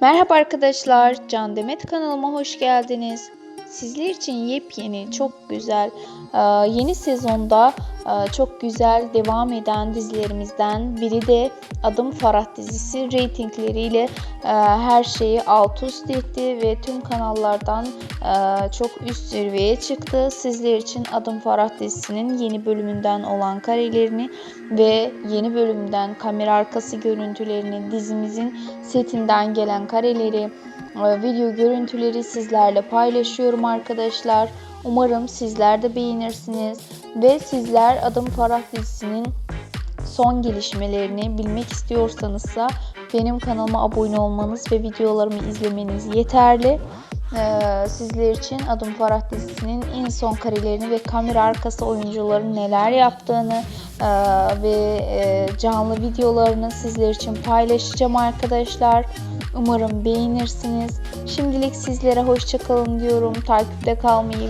Merhaba arkadaşlar, Can Demet kanalıma hoş geldiniz. Sizler için yepyeni, çok güzel, yeni sezonda çok güzel devam eden dizilerimizden biri de Adım Farah dizisi reytingleriyle e, her şeyi alt üst etti ve tüm kanallardan e, çok üst seviyeye çıktı. Sizler için Adım Farah dizisinin yeni bölümünden olan karelerini ve yeni bölümden kamera arkası görüntülerini, dizimizin setinden gelen kareleri, e, video görüntüleri sizlerle paylaşıyorum arkadaşlar. Umarım sizler de beğenirsiniz ve sizler Adım Farah dizisinin son gelişmelerini bilmek istiyorsanızsa benim kanalıma abone olmanız ve videolarımı izlemeniz yeterli. Ee, sizler için Adım Farah dizisinin en son karelerini ve kamera arkası oyuncuların neler yaptığını e, ve e, canlı videolarını sizler için paylaşacağım arkadaşlar. Umarım beğenirsiniz. Şimdilik sizlere hoşçakalın diyorum. Takipte kalmayı